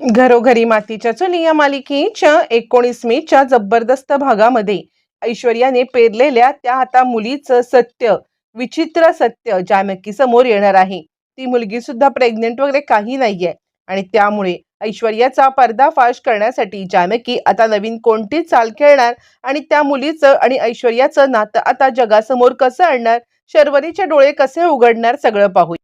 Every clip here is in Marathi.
घरोघरी मातीच्या चुली या मालिकेच्या एकोणीसमीच्या जबरदस्त भागामध्ये ऐश्वर्याने पेरलेल्या त्या आता मुलीचं सत्य विचित्र सत्य जानकी समोर येणार आहे. ती मुलगी सुद्धा प्रेग्नेंट वगैरे काही नाहीये आणि त्यामुळे ऐश्वर्याचा पर्दाफाश करण्यासाठी जानकी आता नवीन कोणती चाल खेळणार आणि त्या मुलीचं आणि ऐश्वर्याचं नातं आता जगासमोर कसं आणणार शर्वरीचे डोळे कसे उघडणार सगळं पाहू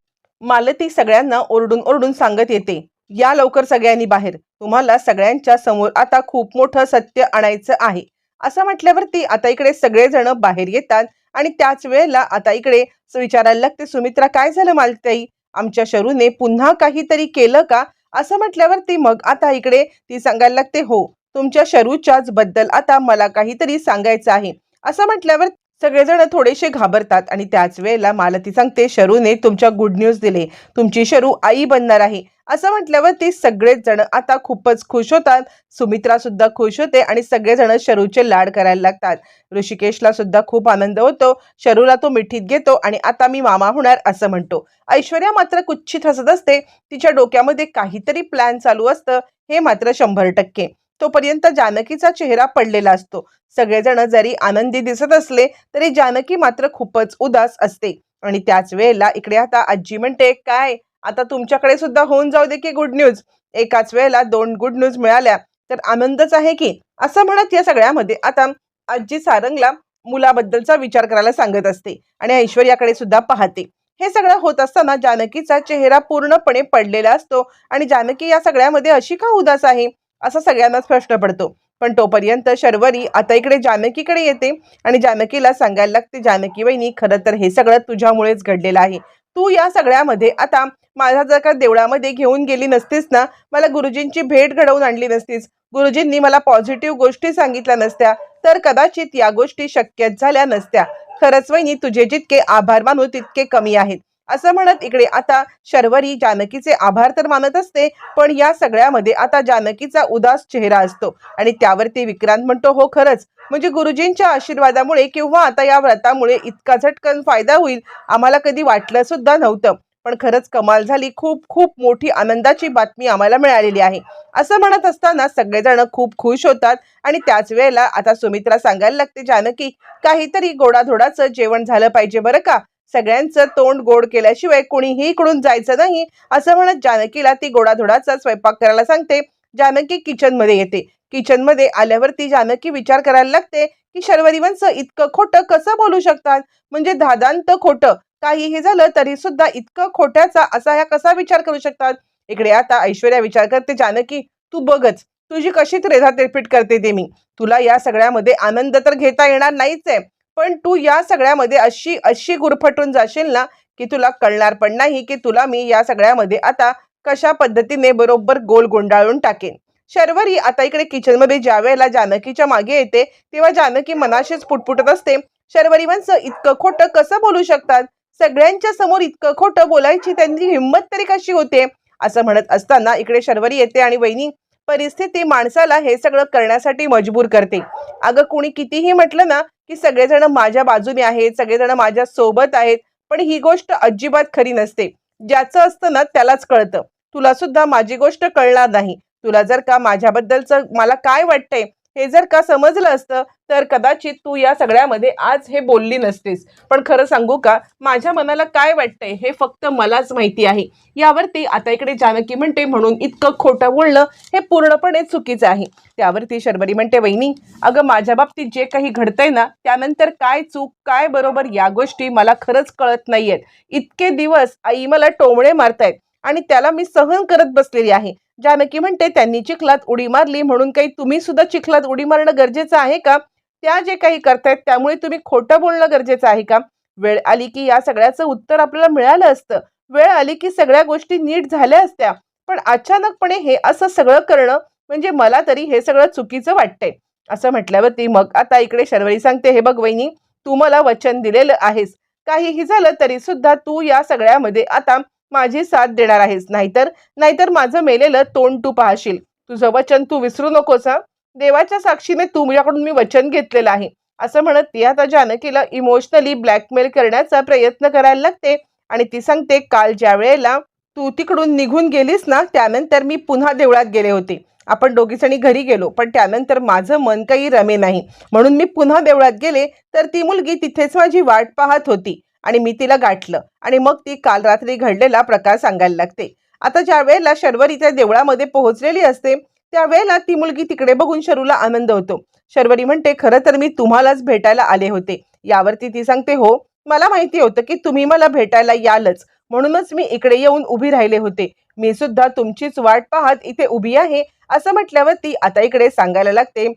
मालती सगळ्यांना ओरडून ओरडून सांगत येते या लवकर सगळ्यांनी बाहेर. तुम्हाला सगळ्यांच्या समोर आता खूप मोठं सत्य आणायचं आहे. असं म्हटल्यावरती आता इकडे सगळेजण बाहेर येतात आणि त्याच वेळेला आता इकडे विचारायला लागते सुमित्रा काय झालं मालताई? आमच्या शरूने पुन्हा काहीतरी केलं का? असं म्हटल्यावरती मग आता इकडे ती सांगायला लागते हो तुमच्या शरूच्याच बद्दल आता मला काहीतरी सांगायचं आहे. असं म्हटल्यावर सगळेजण थोडेसे घाबरतात आणि त्याच वेळेला मालती सांगते शरूने तुमच्या गुड न्यूज दिले. तुमची शरू आई बनणार आहे. असं म्हटल्यावर ते सगळेच जण आता खूपच खुश होतात. सुमित्रा सुद्धा खुश होते आणि सगळेजण शरूचे लाड करायला लागतात. ऋषिकेशला सुद्धा खूप आनंद होतो. शरूला तो मिठीत घेतो आणि आता मी मामा होणार असं म्हणतो. ऐश्वर्या मात्र कुच्छित हसत असते. तिच्या डोक्यामध्ये काहीतरी प्लॅन चालू असतं. हे मात्र शंभर टक्के. तोपर्यंत जानकीचा चेहरा पडलेला असतो. सगळेजण जरी आनंदी दिसत असले तरी जानकी मात्र खूपच उदास असते. आणि त्याच वेळेला इकडे आता आजी म्हणते काय? आता तुमच्याकडे सुद्धा होऊन जाऊ दे की गुड न्यूज एकाच वेळेला दोन गुड न्यूज मिळाल्या. तर आनंदच आहे की असं म्हणत या सगळ्यामध्ये आता आजी सारंगला मुलाबद्दलचा विचार करायला सांगत असते आणि ऐश्वर्याकडे सुद्धा पाहते. हे सगळं होत असताना जानकीचा चेहरा पूर्णपणे पडलेला असतो आणि जानकी या सगळ्यामध्ये अशी का उदास आहे? असा सगळ्यांनाच प्रश्न पडतो. पण तोपर्यंत शर्वरी आता इकडे जानकीकडे येते आणि जानकीला सांगायला लागते जानकी वहिनी खरं तर हे सगळं तुझ्यामुळेच घडलेलं आहे. तू या सगळ्यामध्ये आता माझा जर का देवळामध्ये घेऊन गेली नसतीस ना मला गुरुजींची भेट घडवून आणली नसतीस गुरुजींनी मला पॉझिटिव्ह गोष्टी सांगितल्या नसत्या तर कदाचित या गोष्टी शक्यच झाल्या नसत्या. खरंच वहिनी तुझे जितके आभार मानू तितके कमी आहेत. असं म्हणत इकडे आता शर्वरी जानकीचे आभार तर मानत असते पण या सगळ्यामध्ये आता जानकीचा उदास चेहरा असतो. आणि त्यावरती विक्रांत म्हणतो हो खरंच. म्हणजे गुरुजींच्या आशीर्वादामुळे किंवा आता या व्रतामुळे इतका झटकन फायदा होईल आम्हाला कधी वाटलं सुद्धा नव्हतं. पण खरंच कमाल झाली. खूप खूप मोठी आनंदाची बातमी आम्हाला मिळालेली आहे. असं म्हणत असताना सगळेजण खूप खुश होतात आणि त्याच वेळेला आता सुमित्रा सांगायला लागते जानकी काहीतरी गोडाधोडाचं जेवण झालं पाहिजे बरं का? सगळ्यांचं तोंड गोड केल्याशिवाय कोणीही इकडून जायचं नाही असं म्हणत जानकीला ती गोडाधोडाचा स्वयंपाक करायला सांगते. जानकी किचनमध्ये येते. किचनमध्ये आल्यावरती जानकी विचार करायला लागते की शर्वरी इतकं खोटं कसं बोलू शकतात? म्हणजे धादांत खोटं. काहीही झालं तरी सुद्धा इतकं खोट्याचा असा ह्या कसा विचार करू शकतात? इकडे आता ऐश्वर्या विचार करते जानकी तू बघच तुझी कशी त्रेधा तेरपीट करते ते मी? तुला या सगळ्यामध्ये आनंद तर घेता येणार नाहीच आहे. पण तू या सगळ्यामध्ये अशी अशी गुरफटून जाशील ना की तुला कळणार पण नाही की तुला मी या सगळ्यामध्ये आता कशा पद्धतीने बरोबर गोल गुंडाळून टाकेन. शर्वरी आता इकडे किचनमध्ये ज्या वेळेला जानकीच्या मागे येते तेव्हा जानकी मनाशीच पुटपुटत असते. शर्वरी म्हणस इतकं खोटं कसं बोलू शकतात? सगळ्यांच्या समोर इतकं खोटं बोलायची त्यांची हिंमत तरी कशी होते? असं म्हणत असताना इकडे शर्वरी येते आणि वहिनी परिस्थिती माणसाला हे सगळं करण्यासाठी मजबूर करते. अगं कुणी कितीही म्हटलं ना की सगळेजण माझ्या बाजूने आहेत सगळेजण माझ्या सोबत आहेत पण ही गोष्ट अजिबात खरी नसते. ज्याचं असतं ना त्यालाच कळतं. तुला सुद्धा माझी गोष्ट कळणार नाही. तुला जर का माझ्याबद्दलचं मला काय वाटतंय हे जर का समजलं असतं तर कदाचित तू या सगळ्यामध्ये आज हे बोलली नसतेस. पण खरं सांगू का माझ्या मनाला काय वाटतंय हे फक्त मलाच माहिती आहे. यावरती आता इकडे जानकी म्हणते म्हणून इतकं खोटं बोलणं हे पूर्णपणे चुकीचं आहे. त्यावरती शर्वरी म्हणते वहिनी अगं माझ्या बाबतीत जे काही घडतंय ना त्यानंतर काय चूक काय बरोबर या गोष्टी मला खरंच कळत नाहीयेत. इतके दिवस आई मला टोमळे मारतायत. आणि त्याला मी सहन करत बसलेली आहे. जानकी म्हणते त्यांनी चिखलात उडी मारली म्हणून काही तुम्ही सुद्धा चिखलात उडी मारणं गरजेचं आहे का? त्या जे काही करतायत त्यामुळे तुम्ही खोटं बोलणं गरजेचं आहे का? वेळ आली की या सगळ्याचं उत्तर आपल्याला मिळालं असतं. वेळ आली की सगळ्या गोष्टी नीट झाल्या असत्या. पण अचानकपणे हे असं सगळं करणं म्हणजे मला तरी हे सगळं चुकीचं वाटतंय. असं म्हटल्यावरती मग आता इकडे शर्वरी सांगते हे बघ वहिनी तू मला वचन दिलेलं आहेस. काहीही झालं तरी सुद्धा तू या सगळ्यामध्ये आता माझी साथ देणार आहेस. नाहीतर नाहीतर माझं मेलेलं तोंड तू पाहशील. तुझं वचन तू विसरू नकोस हा? देवाच्या साक्षीने तुझ्याकडून मी वचन घेतलेलं आहे. असं म्हणत ती आता जानकीला इमोशनली ब्लॅकमेल करण्याचा प्रयत्न करायला लागते आणि ती सांगते काल ज्या वेळेला तू तिकडून निघून गेलीस ना त्यानंतर मी पुन्हा देवळात गेले होते. आपण दोघीजणी घरी गेलो पण त्यानंतर माझं मन काही रमे नाही. म्हणून मी पुन्हा देवळात गेले तर ती मुलगी तिथेच माझी वाट पाहत होती. आणि मी तिला गाठलं. आणि मग ती काल रात्री घडलेला प्रकार सांगायला लागते. आता ज्या वेळेला शर्वरी त्या देवळामध्ये पोहोचलेली असते त्यावेळेला ती मुलगी तिकडे बघून शरूला आनंद होतो. शर्वरी म्हणते खरं तर मी तुम्हालाच भेटायला आले होते. यावरती ती सांगते हो मला माहिती होतं की तुम्ही मला भेटायला यालच. म्हणूनच मी इकडे येऊन उभी राहिले होते. मी सुद्धा तुमचीच वाट पाहत इथे उभी आहे. असं म्हटल्यावर ती आता इकडे सांगायला लागते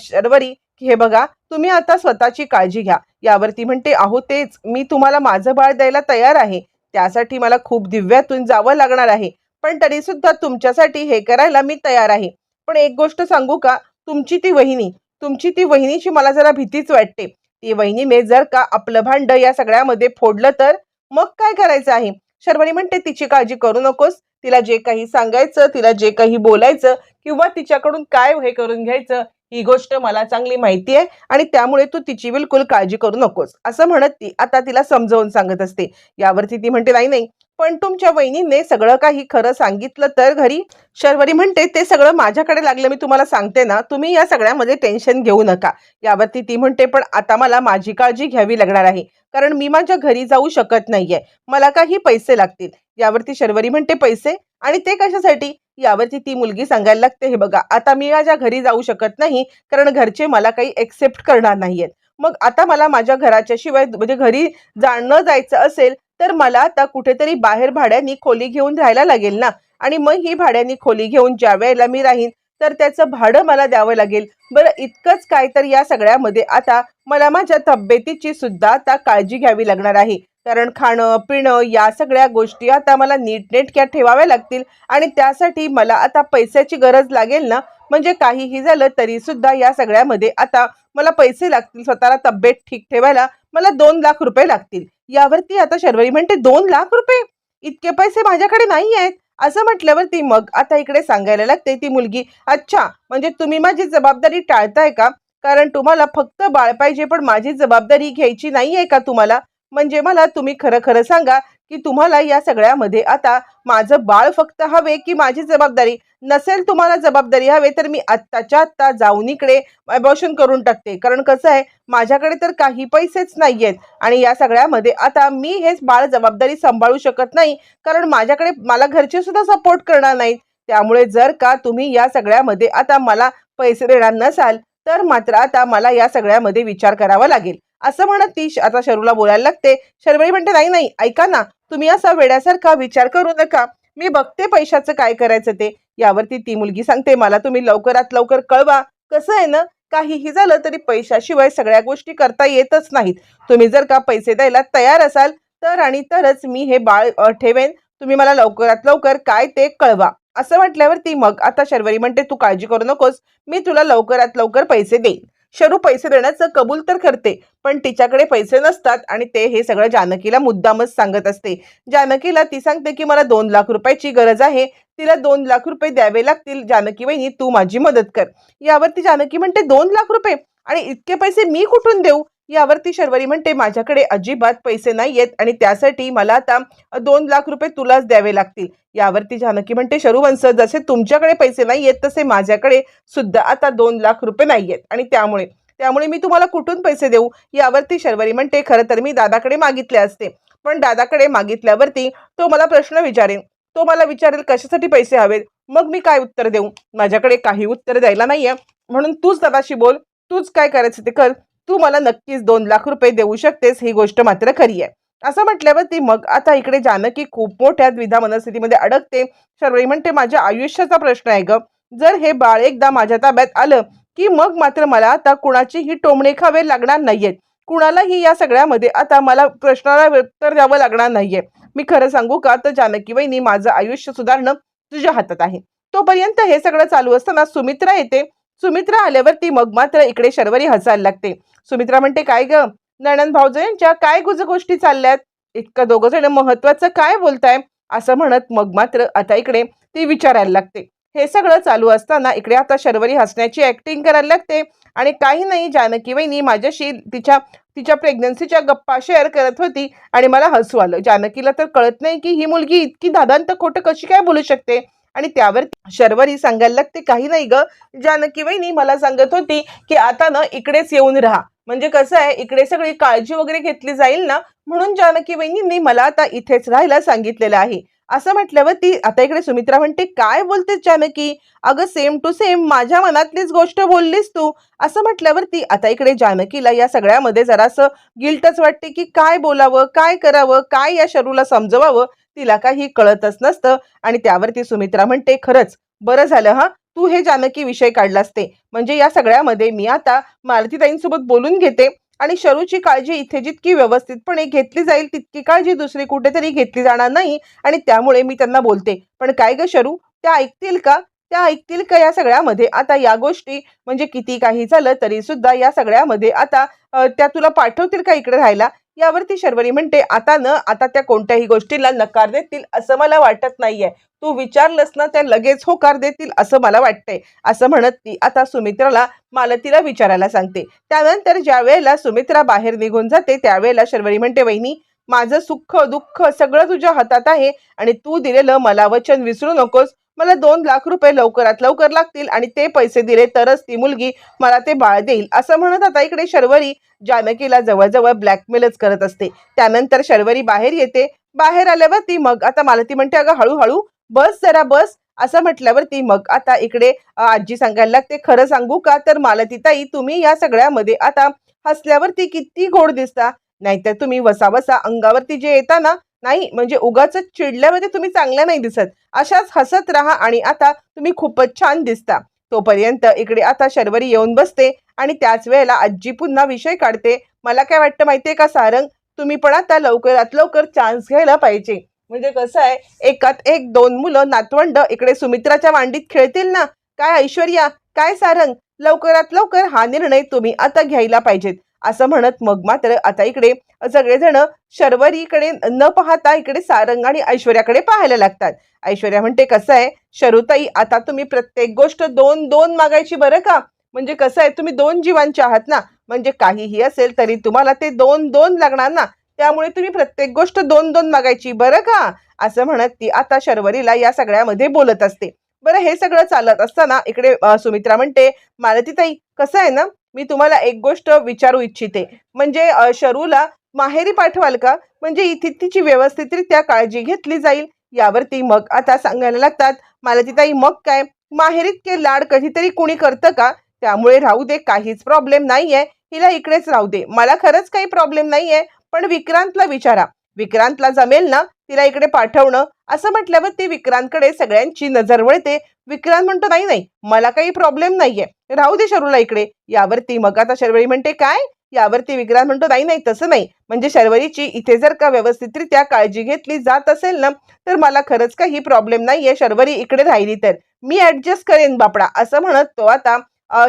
शर्वरी की हे बघा तुम्ही आता स्वतःची काळजी घ्या. यावरती म्हणते अहो तेच मी तुम्हाला माझं बाळ द्यायला तयार आहे. त्यासाठी मला खूप दिव्यातून जावं लागणार आहे. पण तरी सुद्धा तुमच्यासाठी हे करायला मी तयार आहे. पण एक गोष्ट सांगू का? तुमची ती वहिनी तुमची ती वहिनीची मला जरा भीतीच वाटते. ती वहिनीने जर का आपलं भांड या सगळ्यामध्ये फोडलं तर मग काय करायचं आहे? शर्वणी म्हणते तिची काळजी करू नकोस. तिला जे काही सांगायचं तिला जे काही बोलायचं किंवा तिच्याकडून काय हे करून घ्यायचं ही गोष्ट मला चांगली माहिती आहे आणि त्यामुळे तू तिची बिलकुल काळजी करू नकोस. असं म्हणत ती आता तिला समजावून सांगत असते. यावरती ती म्हणते नाही नाही पण तुमच्या वहिनीने सगळं काही खरं सांगितलं तर घरी? शर्वरी म्हणते ते सगळं माझ्याकडे लागलं मी तुम्हाला सांगते ना तुम्ही या सगळ्यामध्ये टेन्शन घेऊ नका. यावरती ती म्हणते पण आता मला माझी काळजी घ्यावी लागणार आहे कारण मी माझ्या घरी जाऊ शकत नाहीये. मला काही पैसे लागतील. यावरती शर्वरी म्हणते पैसे? आणि ते कशासाठी? यावरती ती मुलगी सांगायला लागते हे बघा आता मी माझ्या घरी जाऊ शकत नाही कारण घरचे मला काही एक्सेप्ट करणार नाहीयेत. मग आता मला माझ्या घराच्या शिवाय म्हणजे घरी जाणं जायचं असेल तर मला आता कुठेतरी बाहेर भाड्याने खोली घेऊन राहायला लागेल ना? आणि मग ही भाड्याने खोली घेऊन ज्या वेळेला मी राहीन तर त्याचं भाडं मला द्यावं लागेल. बरं इतकंच काय तर या सगळ्यामध्ये आता मला माझ्या तब्येतीची सुद्धा आता काळजी घ्यावी लागणार आहे. कारण खाणं पिणं या सगळ्या गोष्टी आता मला नीटनेटक्या ठेवाव्या लागतील आणि त्यासाठी मला आता पैशाची गरज लागेल ना? म्हणजे काहीही झालं तरी सुद्धा या सगळ्यामध्ये आता मला पैसे लागतील स्वतःला तब्येत ठीक ठेवायला. मला दोन लाख रुपये लागतील. यावरती आता शर्वरी म्हणते दोन लाख रुपये? इतके पैसे माझ्याकडे नाही आहेत असं म्हटल्यावर ती मग आता इकडे सांगायला लागते ती मुलगी अच्छा म्हणजे तुम्ही माझी जबाबदारी टाळताय का? कारण तुम्हाला फक्त बाळ पाहिजे पण माझी जबाबदारी घ्यायची नाही आहे का तुम्हाला? म्हणजे मला तुम्ही खरं खरं सांगा की तुम्हाला या सगळ्यामध्ये आता माझं बाळ फक्त हवे की माझी जबाबदारी नसेल तुम्हाला जबाबदारी हवे तर मी आत्ताच्या आत्ता जाऊन इकडे अबॉर्शन करून टाकते. कारण कसं आहे माझ्याकडे तर काही पैसेच नाही आहेत आणि या सगळ्यामध्ये आता मी हेच बाळ जबाबदारी सांभाळू शकत नाही कारण माझ्याकडे मला घरचे सुद्धा सपोर्ट करणार नाहीत. त्यामुळे जर का तुम्ही या सगळ्यामध्ये आता मला पैसे देणार नसाल तर मात्र आता मला या सगळ्यामध्ये विचार करावा लागेल. असं म्हणत ती श- आता शरूला बोलायला लागते. शर्वरी म्हणते नाही नाही ऐका ना तुम्ही असा वेड्यासारखा विचार करू नका. मी बघते पैशाचं काय करायचं ते. यावरती ती मुलगी सांगते मला तुम्ही लवकरात लवकर कळवा. कसं आहे ना काहीही झालं तरी पैशाशिवाय सगळ्या गोष्टी करता येतच नाहीत. तुम्ही जर का पैसे द्यायला तयार असाल तर आणि तरच मी हे बाळ ठेवेन. तुम्ही मला लवकरात लवकर काय ते कळवा. असं म्हटल्यावर ती मग आता शर्वरी म्हणते तू काळजी करू नकोस. मी तुला लवकरात लवकर पैसे देईन. शरू पैसे देण्याचं कबूल तर करते पण तिच्याकडे पैसे नसतात आणि ते हे सगळं जानकीला मुद्दामच सांगत असते. जानकीला ती सांगते की मला दोन लाख रुपयाची गरज आहे तिला दोन लाख रुपये द्यावे लागतील. जानकी वहिनी तू माझी मदत कर. यावरती जानकी म्हणते दोन लाख रुपये? आणि इतके पैसे मी कुठून देऊ? यावरती शर्वरी म्हणते माझ्याकडे अजिबात पैसे नाही आहेत आणि त्यासाठी मला आता दोन लाख रुपये तुलाच द्यावे लागतील. यावरती जानकी म्हणते शरुवंश जसे तुमच्याकडे पैसे नाही आहेत तसे माझ्याकडे सुद्धा आता दोन लाख रुपये नाही आहेत आणि त्यामुळे त्यामुळे मी तुम्हाला कुठून पैसे देऊ? यावरती शर्वरी म्हणते खरं तर मी दादाकडे मागितले असते. पण दादाकडे मागितल्यावरती तो मला प्रश्न विचारेल. तो मला विचारेल कशासाठी पैसे हवेत? मग मी काय उत्तर देऊ? माझ्याकडे काही उत्तर द्यायला नाहीये. म्हणून तूच दादाशी बोल. तूच काय करायचं ते कर. तू मला नक्कीच दोन लाख रुपये देऊ शकतेस ही गोष्ट मात्र खरी आहे. असं म्हटल्यावर ती मग आता इकडे जानकी खूप मोठ्या द्विधा मनस्थितीमध्ये अडकते. शर्वरी म्हणते माझ्या आयुष्याचा प्रश्न आहे ग. जर हे बाळ एकदा माझ्या ताब्यात आलं की मग मात्र मला आता कुणाचीही टोमणे खावे लागणार नाहीयेत. कुणालाही या सगळ्यामध्ये आता मला प्रश्नाला उत्तर द्यावं लागणार नाहीये. मी खरं सांगू का? तर जानकी वहिनी माझं आयुष्य सुधारणं तुझ्या हातात आहे. तोपर्यंत हे सगळं चालू असताना सुमित्रा येते. सुमित्रा आल्यावर ती मग मात्र इकडे शर्वरी हसायला लागते. सुमित्रा म्हणते काय ग? नणंद भाऊजयांच्या काय गुज गोष्टी चालल्यात? इतकं दोघं जण महत्वाचं काय बोलताय? असं म्हणत मग मात्र आता इकडे ती विचारायला लागते. हे सगळं चालू असताना इकडे आता शर्वरी हसण्याची ऍक्टिंग करायला लागते आणि काही नाही जानकी वहिनी माझ्याशी तिच्या तिच्या प्रेग्नन्सीच्या गप्पा शेअर करत होती आणि मला हसू आलं. जानकीला तर कळत नाही की ही मुलगी इतकी दादांत खोटं कशी काय बोलू शकते? आणि त्यावर शर्वरी सांगायला लागते काही नाही ग. जानकी वहिनी मला सांगत होती की आता ना इकडेच येऊन राहा. म्हणजे कसं आहे इकडे सगळी काळजी वगैरे घेतली जाईल ना म्हणून जानकी वहिनींनी मला आता इथेच राहायला सांगितलेलं आहे. असं म्हटल्यावर ती आता इकडे सुमित्रा म्हणते काय बोलतेस जानकी? अगं सेम टू सेम माझ्या मनातलीच गोष्ट बोललीस तू. असं म्हटल्यावर ती आता इकडे जानकीला या सगळ्यामध्ये जरासं गिल्टच वाटते की काय बोलावं काय करावं काय या शरूला समजवावं तिला काही कळतच नसतं. आणि त्यावरती सुमित्रा म्हणते खरंच बरं झालं हा. तू हे जानकी विषय काढलास ते. म्हणजे या सगळ्यामध्ये मी आता मालतीताईंसोबत बोलून घेते आणि शरूची काळजी इथे जितकी व्यवस्थितपणे घेतली जाईल तितकी काळजी दुसरी कुठेतरी घेतली जाणार नाही आणि त्यामुळे मी त्यांना बोलते. पण काय ग शरू? त्या ऐकतील का? त्या ऐकतील का या सगळ्यामध्ये? आता या गोष्टी म्हणजे किती काही झालं तरी सुद्धा या सगळ्यामध्ये आता त्या तुला पाठवतील का इकडे राहायला? यावरती शर्वरी म्हणते आता न आता त्या कोणत्याही गोष्टीला नकार देतील असं मला वाटत नाहीये. तू विचारलंस ना त्या लगेच होकार देतील असं मला वाटतंय. असं म्हणत ती आता सुमित्राला मालतीला विचारायला सांगते. त्यानंतर ज्या वेळेला सुमित्रा बाहेर निघून जाते त्यावेळेला शर्वरी म्हणते वहिनी माझं सुख दुःख सगळं तुझ्या हातात आहे आणि तू दिलेलं मला वचन विसरू नकोस. मला दोन लाख रुपये लवकरात लवकर लागतील आणि ते पैसे दिले तरच ती मुलगी मला ते बाळ देईल. असं म्हणत आता इकडे शर्वरी जानकीला जवळजवळ ब्लॅकमेलच करत असते. त्यानंतर शर्वरी बाहेर येते. बाहेर आल्यावर ती मग आता मालती म्हणते अगं हळूहळू बस जरा बस. असं म्हटल्यावर ती मग आता इकडे आजी सांगायला लागते खरं सांगू का? तर मालती ताई तुम्ही या सगळ्यामध्ये आता हसल्यावर ती किती गोड दिसता. नाहीतर तुम्ही वसा वसा अंगावरती जे येता ना नाही म्हणजे उगाच चिडल्यामध्ये तुम्ही चांगल्या नाही दिसत. अशाच हसत राहा आणि आता तुम्ही खूपच छान दिसता. तोपर्यंत इकडे आता शर्वरी येऊन बसते आणि त्याच वेळेला आजी पुन्हा विषय काढते. मला काय वाटतं माहितीये का सारंग? तुम्ही पण आता लवकरात लवकर चान्स घ्यायला पाहिजे. म्हणजे कसं आहे एकात एक दोन मुलं नातवंड इकडे सुमित्राच्या मांडीत खेळतील ना? काय ऐश्वर्या? काय सारंग? लवकरात लवकर हा निर्णय तुम्ही आता घ्यायला पाहिजेत. असं म्हणत मग मात्र आता इकडे सगळेजण शर्वरीकडे न पाहता इकडे सारंग आणि ऐश्वर्याकडे पाहायला लागतात. ऐश्वर्या म्हणते कसं आहे? शरुताई आता तुम्ही प्रत्येक गोष्ट दोन दोन मागायची बरं का? म्हणजे कसं आहे? तुम्ही दोन जीवांचे आहात ना? म्हणजे काहीही असेल तरी तुम्हाला ते दोन दोन लागणार ना? त्यामुळे तुम्ही प्रत्येक गोष्ट दोन दोन मागायची बरं का? असं म्हणत ती आता शर्वरीला या सगळ्यामध्ये बोलत असते. बरं हे सगळं चालत असताना इकडे सुमित्रा म्हणते मालतीताई कसं आहे ना? मी तुम्हाला एक गोष्ट विचारू इच्छिते. म्हणजे शरूला माहेरी पाठवाल का? म्हणजे इथे तिची व्यवस्थितरित्या काळजी घेतली जाईल. यावरती मग आता सांगायला लागतात मला मालतीताई मग काय? माहेरीत के लाड कधीतरी कुणी करतं का? त्यामुळे राहू दे काहीच प्रॉब्लेम नाहीये. हिला इकडेच राहू दे. मला खरंच काही प्रॉब्लेम नाहीये. पण विक्रांतला विचारा. विक्रांतला जमेल ना? तिला इकडे पाठवणं. असं म्हटल्यावर ती विक्रांतकडे सगळ्यांची नजर वळते. विक्रांत म्हणतो नाही नाही मला काही प्रॉब्लेम नाहीये. राहू दे शरूला इकडे. यावरती मग आता शर्वरी म्हणते काय? यावरती विक्रांत म्हणतो नाही नाही तसं नाही. म्हणजे शर्वरीची इथे जर का व्यवस्थितरित्या काळजी घेतली जात असेल ना तर मला खरंच काही प्रॉब्लेम नाहीये. शर्वरी इकडे राहिली तर. मी ऍडजस्ट करेन बापडा. असं म्हणत तो आता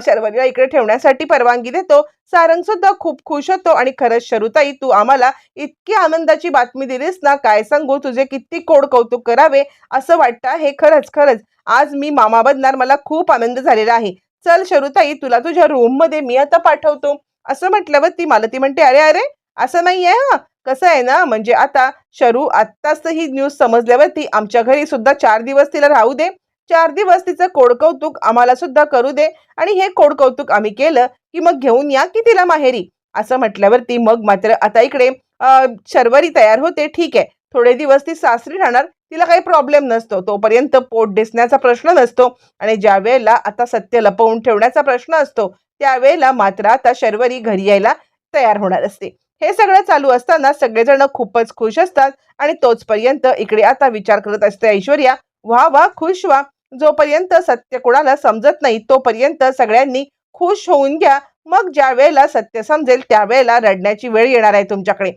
शर्वरीला इकडे ठेवण्यासाठी परवानगी देतो. सारंग सुद्धा खूप खुश होतो आणि खरंच शरुताई तू आम्हाला इतकी आनंदाची बातमी दिलीस ना काय सांगू? तुझे किती कोड कौतुक करावे? असं वाटतं हे खरंच खरंच. आज मी मामा बनणार मला खूप आनंद झालेला आहे. चल शरुताई तुला तुझ्या रूममध्ये मी आता पाठवतो. असं म्हटल्यावर ती मालती म्हणते अरे अरे असं नाहीये हा. कसं आहे ना म्हणजे आता शरू आत्ताच ही न्यूज समजल्यावरती आमच्या घरी सुद्धा चार दिवस तिला राहू दे. चार दिवस तिचं कोडकौतुक आम्हाला सुद्धा करू दे आणि हे कोडकौतुक आम्ही केलं की मग घेऊन या की तिला माहेरी. असं म्हटल्यावरती मग मात्र आता इकडे शर्वरी तयार होते ठीक आहे. थोडे दिवस ती सासरी राहणार तिला काही प्रॉब्लेम नसतो. तोपर्यंत पोट दिसण्याचा प्रश्न नसतो आणि ज्या वेळेला आता सत्य लपवून ठेवण्याचा प्रश्न असतो त्यावेळेला मात्र आता शर्वरी घरी यायला तयार होणार असते. हे सगळं चालू असताना सगळेजण खूपच खुश असतात आणि तोचपर्यंत इकडे आता विचार करत असते ऐश्वर्या वा वा खुश व्हा जोपर्यंत सत्य कोणाला समजत नाही तोपर्यंत सगळ्यांनी खुश होऊन घ्या. मग ज्या वेळेला सत्य समजेल त्यावेळेला रडण्याची वेळ येणार आहे तुमच्याकडे.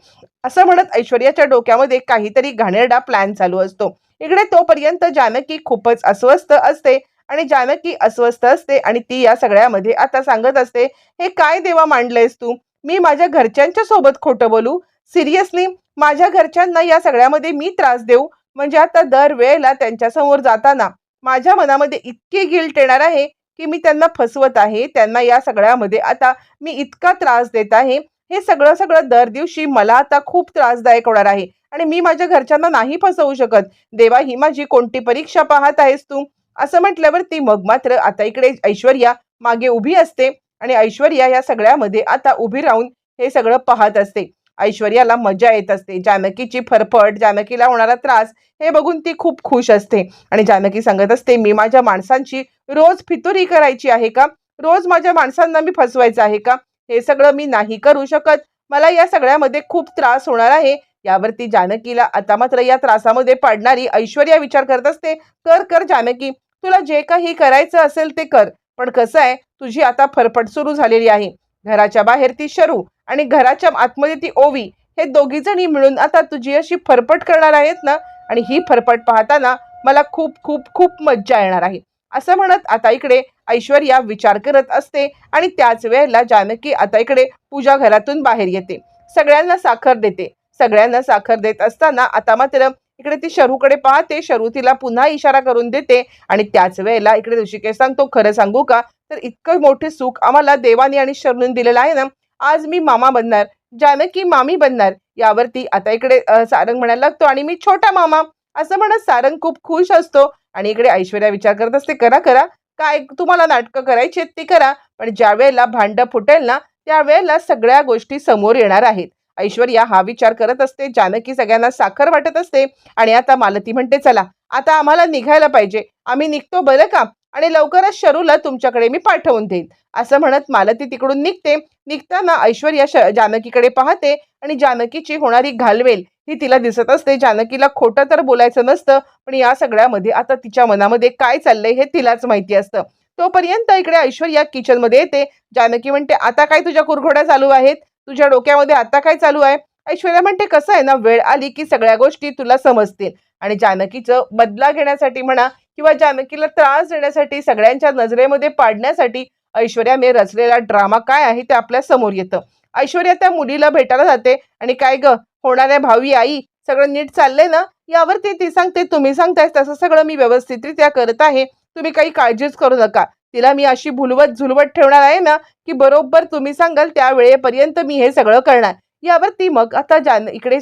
असं म्हणत ऐश्वर्याच्या डोक्यामध्ये काहीतरी घाणेरडा प्लॅन चालू असतो. इकडे तोपर्यंत जानकी खूपच अस्वस्थ असते आणि जानकी अस्वस्थ असते आणि ती या सगळ्यामध्ये आता सांगत असते हे काय देवा मांडलंयस तू? मी माझ्या घरच्यांच्या सोबत खोटं बोलू? सिरियसली? माझ्या घरच्यांना या सगळ्यामध्ये मी त्रास देऊ? म्हणजे आता दर वेळेला त्यांच्यासमोर जाताना माझ्या मनामध्ये इतकी गिल्ट येणार आहे की मी त्यांना फसवत आहे त्यांना या सगळ्यामध्ये आता मी इतका त्रास देत आहे. हे सगळं सगळं दर दिवशी मला आता खूप त्रासदायक होणार आहे. आणि मी माझ्या घरच्यांना नाही फसवू शकत. देवा ही माझी कोणती परीक्षा पाहत आहेस तू? असं म्हटल्यावर ती मग मात्र आता इकडे ऐश्वर्या मागे उभी असते आणि ऐश्वर्या या सगळ्यामध्ये आता उभी राहून हे सगळं पाहत असते. ऐश्वर्याला मजा येत असते. जानकीची फरफट जानकीला होणारा त्रास हे बघून ती खूप खुश असते. आणि जानकी सांगत असते मी माझ्या माणसांची रोज फितुरी करायची आहे का? रोज माझ्या माणसांना मी फसवायचं आहे का? हे सगळं मी नाही करू शकत. मला या सगळ्यामध्ये खूप त्रास होणार आहे. यावरती जानकीला आता मात्र या त्रासामध्ये पडणारी ऐश्वर्या विचार करत असते कर कर जानकी तुला जे काही करायचं असेल ते कर. पण कसं आहे तुझी आता फरफट सुरू झालेली आहे. घराच्या बाहेर ती शरू. आणि घराच्या आतमध्ये ती ओवी हे दोघी जणी मिळून आता तुझी अशी फरफट करणार आहेत ना? आणि ही फरफट पाहताना मला खूप खूप खूप मज्जा येणार आहे. असं म्हणत आता इकडे ऐश्वर्या विचार करत असते आणि त्याच वेळेला जानकी आता इकडे पूजा घरातून बाहेर येते. सगळ्यांना साखर देते. सगळ्यांना साखर देत असताना आता मात्र इकडे ती शरूकडे पाहते. शरू तिला पुन्हा इशारा करून देते आणि त्याच वेळेला इकडे ऋषिकेश सांगतो खरं सांगू का? तर इतकं मोठे सुख आम्हाला देवानी आणि शरणून दिलेलं आहे ना? आज मी मामा बनणार जानकी मामी बनणार. यावरती आता इकडे सारंग म्हणायला लागतो आणि मी छोटा मामा. असं म्हणत सारंग खूप खुश असतो आणि इकडे ऐश्वर्या विचार करत असते करा करा. काय तुम्हाला नाटकं करायची आहेत ती करा. पण ज्या वेळेला भांडं फुटेल ना त्यावेळेला सगळ्या गोष्टी समोर येणार आहेत. ऐश्वर्या हा विचार करत असते जानकी सगळ्यांना साखर वाटत असते आणि आता मालती म्हणते चला आता आम्हाला निघायला पाहिजे. आम्ही निघतो बरं का? आणि लवकरच शरूला तुमच्याकडे मी पाठवून देईन. असं म्हणत मालती तिकडून निघते निघताना ऐश्वर्या श जानकीकडे पाहते आणि जानकीची होणारी घालवेल ही तिला दिसत असते. जानकीला खोटं तर बोलायचं नसतं पण या सगळ्यामध्ये आता तिच्या मनामध्ये काय चाललंय हे तिलाच माहिती असतं. तोपर्यंत इकडे ऐश्वर्या किचनमध्ये येते. जानकी म्हणते आता काय तुझ्या कुरघोड्या चालू आहेत? तुझ्या डोक्यामध्ये आता काय चालू आहे? ऐश्वर्या म्हणते कसं आहे ना वेळ आली की सगळ्या गोष्टी तुला समजतील. आणि जानकीचं बदला घेण्यासाठी म्हणा किंवा जानकीला त्रास देण्यासाठी सगळ्यांच्या नजरेमध्ये पाडण्यासाठी ऐश्वर्याने रचलेला ड्रामा काय आहे ते आपल्यासमोर येतं. ऐश्वर्या त्या मुलीला भेटायला जाते आणि काय ग होणाऱ्या भावी आई सगळं नीट चाललंय ना? यावरती ती सांगते तुम्ही सांगताय तसं सगळं मी व्यवस्थितरित्या करत आहे. तुम्ही काही काळजीच करू नका. तिला मी अशी भुलवत झुलवत ठेवणार आहे ना की बरोबर तुम्ही सांगाल त्या वेळेपर्यंत मी हे सगळं करणार. यावर ती मग आता जान इकडे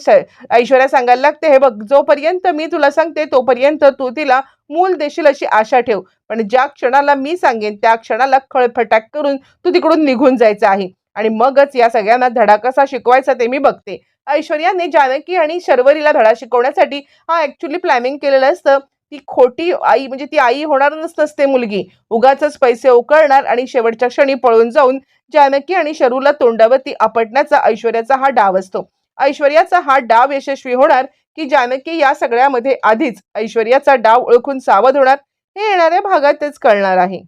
ऐश्वर्या सांगायला लागते हे बघ जोपर्यंत मी तुला सांगते तोपर्यंत तू तिला मूल देशील अशी आशा ठेव. पण ज्या क्षणाला मी सांगेन त्या क्षणाला खळफटाक करून तू तिकडून निघून जायचं आहे. आणि मगच या सगळ्यांना धडा कसा शिकवायचा ते मी बघते. ऐश्वर्याने जानकी आणि शर्वरीला धडा शिकवण्यासाठी हा ऍक्च्युली प्लॅनिंग केलेलं असतं. ती खोटी आई म्हणजे ती आई होणारच नसते मुलगी. उगाच पैसे उकळणार आणि शेवटच्या क्षणी पळून जाऊन जानकी आणि शरूला तोंडावरती आपटण्याचा ऐश्वर्याचा हा डाव असतो. ऐश्वर्याचा हा डाव यशस्वी होणार की जानकी या सगळ्यामध्ये आधीच ऐश्वर्याचा डाव ओळखून सावध होणार हे येणाऱ्या भागातच कळणार आहे.